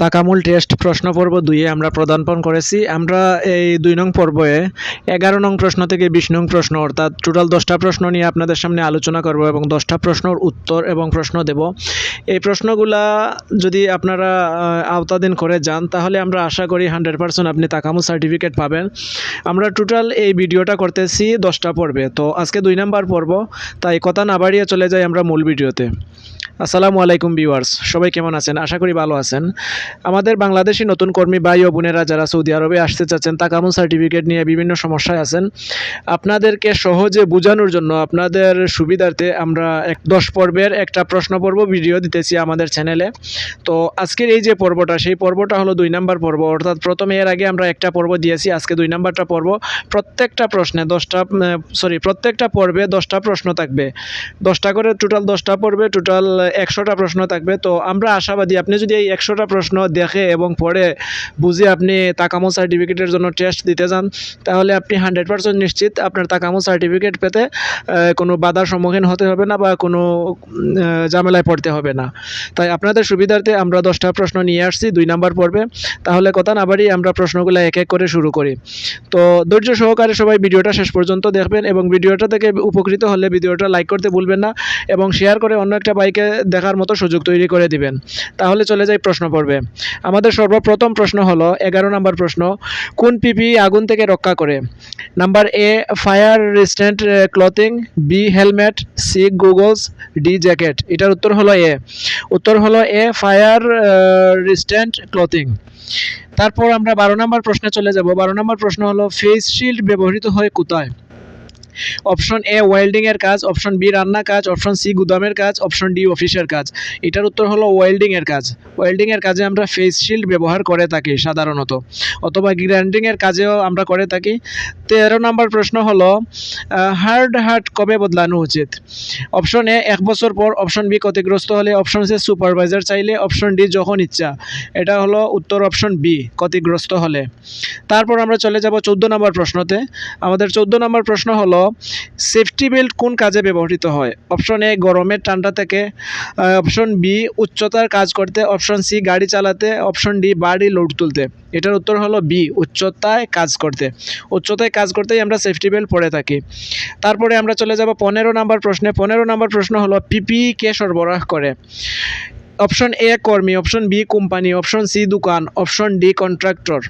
তাকামূল test প্রশ্ন পর্ব দুইয়ে আমরা প্রদানপণ করেছি। আমরা এই দুই নং পর্বে এগারো নং প্রশ্ন থেকে বিশ নং প্রশ্ন, অর্থাৎ টোটাল দশটা প্রশ্ন নিয়ে আপনাদের সামনে আলোচনা করব এবং দশটা প্রশ্নর উত্তর এবং প্রশ্ন দেব। এই প্রশ্নগুলা যদি আপনারা আওতাধীন করে যান, তাহলে আমরা আশা করি হান্ড্রেড পার্সেন্ট আপনি তাকামুল সার্টিফিকেট পাবেন। আমরা টোটাল এই ভিডিওটা করতেছি দশটা পর্বে। তো আজকে দুই নাম্বার পর্ব, তাই কথা না বাড়িয়ে চলে যাই আমরা মূল ভিডিওতে। আসসালামু আলাইকুম ভিউয়ার্স, সবাই কেমন আছেন? আশা করি ভালো আছেন। আমাদের বাংলাদেশি নতুন কর্মী ভাই ও বোনেরা যারা সৌদি আরবে আসতে চাচ্ছেন তাকামুল সার্টিফিকেট নিয়ে বিভিন্ন সমস্যায় আছেন। আপনাদেরকে সহজে বোঝানোর জন্য আপনাদের সুবিধার্থে আমরা এক দশ পর্বের একটা প্রশ্ন পর্ব ভিডিও দিতেছি আমাদের চ্যানেলে। তো আজকের এই যে পর্বটা, সেই পর্বটা হলো দুই নাম্বার পর্ব। অর্থাৎ প্রথমে এর আগে আমরা একটা পর্ব দিয়েছি, আজকে দুই নাম্বারটা পর্ব। প্রত্যেকটা প্রশ্নে দশটা সরি প্রত্যেকটা পর্বে দশটা প্রশ্ন থাকবে। দশটা করে টোটাল দশটা পর্বে টোটাল একশোটা প্রশ্ন থাকবে। তো আমরা আশাবাদী, আপনি যদি এই একশোটা প্রশ্ন দেখে এবং পড়ে বুঝে আপনি তাকামো সার্টিফিকেটের জন্য টেস্ট দিতে যান তাহলে আপনি হান্ড্রেড পার্সেন্ট নিশ্চিত আপনার তাকামো সার্টিফিকেট পেতে কোনো বাধার সম্মুখীন হতে হবে না বা কোনো ঝামেলায় পড়তে হবে না। তাই আপনাদের সুবিধার্থে আমরা দশটা প্রশ্ন নিয়ে আসছি, দুই নাম্বার পর্বে। তাহলে কথা না বাড়ি আমরা প্রশ্নগুলো এক এক করে শুরু করি। তো ধৈর্য সহকারে সবাই ভিডিওটা শেষ পর্যন্ত দেখবেন এবং ভিডিওটা থেকে উপকৃত হলে ভিডিওটা লাইক করতে ভুলবেন না এবং শেয়ার করে অন্য একটা বাইকে দেখার মতো সুযোগ তৈরি করে দিবেন। তাহলে চলে যাই প্রশ্ন পড়বে আমাদের সর্বপ্রথম প্রশ্ন হলো, এগারো নম্বর প্রশ্ন, কোন পিপি আগুন থেকে রক্ষা করে? Number A, fire resistant clothing, B, helmet, C, goggles, D, jacket. এটার উত্তর হলো এ। উত্তর হলো এ, ফায়ার রেজিস্ট্যান্ট, ক্লথিং। তারপর আমরা বারো নম্বর প্রশ্নে চলে যাব। বারো নম্বর প্রশ্ন হলো, ফেস শিল্ড ব্যবহৃত হয় কোথায়? অপশন এ ওয়েল্ডিং এর কাজ অপশন বি রান্না কাজ অপশন সি গুদামের কাজ অপশন ডি অফিসের কাজ। এটার উত্তর হলো ওয়েল্ডিং এর কাজ। ওয়েল্ডিং এর কাজে আমরা ফেস শিল্ড ব্যবহার করে থাকি সাধারণত, অথবা গ্রাইন্ডিং এর কাজেও আমরা করে থাকি। তেরো নম্বর প্রশ্ন হলো হার্ড হার্ট কবে বদলানো উচিত? অপশন এ এক বছর পর। অপশন বি ক্ষতিগ্রস্ত হলে। অপশন সি সুপারভাইজার চাইলে। অপশন ডি যখন ইচ্ছা। এটা হলো উত্তর অপশন বি ক্ষতিগ্রস্ত হলে। তারপর আমরা চলে যাব চোদ্দ নম্বর প্রশ্নতে। আমাদের চোদ্দ নম্বর প্রশ্ন হলো সেফটি বেল্ট কোন কাজে ব্যবহৃত হয়? অপশন এ গরমের ঠান্ডা থেকে অপশন বি উচ্চতার কাজ করতে অপশন সি গাড়ি চালাতে অপশন ডি বাড়ি লোড তুলতে। এটার উত্তর হলো বি উচ্চতায় কাজ করতে। উচ্চতায় কাজ করতেই আমরা সেফটি বেল্ট পরে থাকি। তারপরে আমরা চলে যাব পনেরো নম্বর প্রশ্নে। পনেরো নম্বর প্রশ্ন হলো পিপি কে সরবরাহ করে? অপশন এ কর্মী। Option B company option C দোকান। অপশন ডি কন্ট্রাক্টর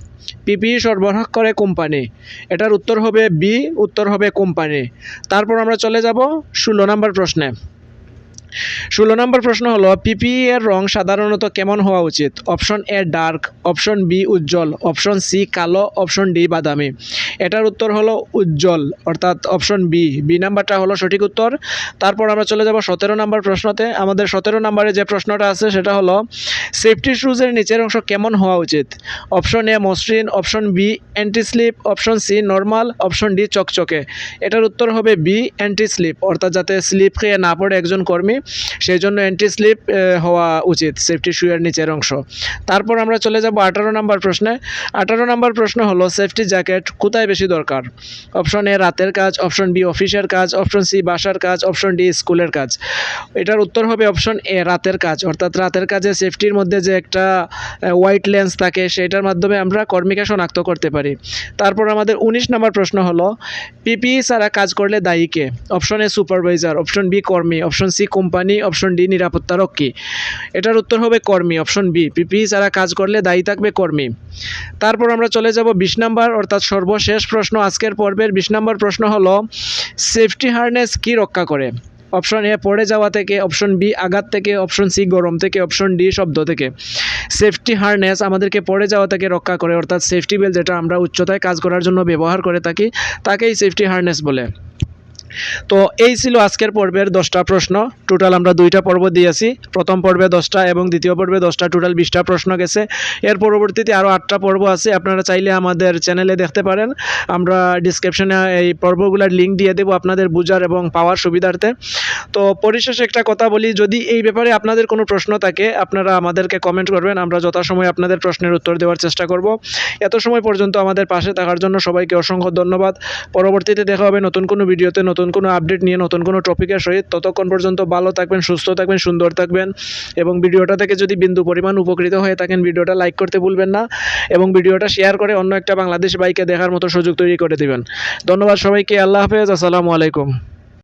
পিপি সরবরাহ করে কোম্পানি। এটার উত্তর হবে বি উত্তর হবে কোম্পানি। তারপর আমরা চলে যাব ষোলো নম্বর প্রশ্নে। ষোলো নম্বর প্রশ্ন হলো পিপি এর রং সাধারণত কেমন হওয়া উচিত? Option A dark option B Ujjwal option C কালো অপশন ডি বাদামি। এটার উত্তর হলো উজ্জ্বল, অর্থাৎ অপশন বি বি নাম্বারটা হলো সঠিক উত্তর। তারপর আমরা চলে যাব সতেরো নম্বর প্রশ্নতে। আমাদের সতেরো নম্বরে যে প্রশ্নটা আছে, সেটা হলো সেফটি শুজের নিচের অংশ কেমন হওয়া উচিত? অপশন এ মসৃণ option B anti slip option C normal option D চকচকে। এটার উত্তর হবে বি অ্যান্টি স্লিপ অর্থাৎ যাতে স্লিপ খেয়ে না পড়ে একজন কর্মী। সেই জন্য অ্যান্টি স্লিপ হওয়া উচিত সেফটি শুয়ের নিচের অংশ। তারপর আমরা চলে যাব আঠারো নম্বর প্রশ্নে। আঠারো নম্বর প্রশ্ন হলো সেফটি জ্যাকেট কোথায় বেশি দরকার? অপশন এ রাতের কাজ অপশন বি অফিসের কাজ অপশন সি বাসার কাজ অপশন ডি স্কুলের কাজ। এটার উত্তর হবে অপশন এ রাতের কাজ। অর্থাৎ রাতের কাজে সেফটির মধ্যে যে একটা হোয়াইট লেন্স থাকে, সেটার মাধ্যমে আমরা কর্মীকে শনাক্ত করতে পারি। তারপর আমাদের উনিশ নম্বর প্রশ্ন হলো পিপি ছাড়া কাজ করলে দায়ী কে? Option A supervisor option B কর্মী option C company option D নিরাপত্তারক্ষী এটার উত্তর হবে কর্মী, অপশন বি, পিপি ছাড়া কাজ করলে দায়ী থাকবে কর্মী। তারপর আমরা চলে যাব বিশ নাম্বার, অর্থাৎ সর্বশেষ প্রশ্ন আজকের পর্বের বিশ নম্বর প্রশ্ন হলো সেফটি হার্নেস কি রক্ষা করে? অপশন এ, পড়ে যাওয়া থেকে, অপশন বি, আঘাত থেকে, অপশন সি, গরম থেকে, অপশন ডি, শব্দ থেকে। সেফটি হার্নেস আমাদেরকে পড়ে যাওয়া থেকে রক্ষা করে, অর্থাৎ সেফটি বেল্ট যেটা আমরা উচ্চতায় কাজ করার জন্য ব্যবহার করে থাকি, তাকেই সেফটি হার্নেস বলে। তো এই ছিল আজকের পর্বের দশটা প্রশ্ন। টোটাল আমরা দুইটা পর্ব দিয়েছি। প্রথম পর্বে দশটা এবং দ্বিতীয় পর্বে দশটা। টোটাল বিশটা প্রশ্ন গেছে। এর পরবর্তীতে আরও আটটা পর্ব আছে। আপনারা চাইলে আমাদের চ্যানেলে দেখতে পারেন। আমরা ডিসক্রিপশনে এই পর্বগুলোর লিঙ্ক দিয়ে দেবো আপনাদের বুঝার এবং পাওয়ার সুবিধার্থে। তো পরিশেষে একটা কথা বলি, যদি এই ব্যাপারে আপনাদের কোনো প্রশ্ন থাকে, আপনারা আমাদেরকে কমেন্ট করবেন। আমরা যথাসময়ে আপনাদের প্রশ্নের উত্তর দেওয়ার চেষ্টা করব। এত সময় পর্যন্ত আমাদের পাশে থাকার জন্য সবাইকে অসংখ্য ধন্যবাদ। পরবর্তীতে দেখা হবে নতুন কোনো ভিডিওতে, নতুন নতুন কোনো আপডেট নিয়ে নতুন কোনো টপিকের সহিত ততক্ষণ পর্যন্ত ভালো থাকবেন, সুস্থ থাকবেন, সুন্দর থাকবেন এবং ভিডিওটা থেকে যদি বিন্দু পরিমাণ উপকৃত হয়ে থাকেন, ভিডিওটা লাইক করতে ভুলবেন না এবং ভিডিওটা শেয়ার করে অন্য একটা বাংলাদেশ বাইকে দেখার মতো সুযোগ তৈরি করে দেবেন। ধন্যবাদ সবাইকে, আল্লাহ হাফেজ, আসসালামু আলাইকুম।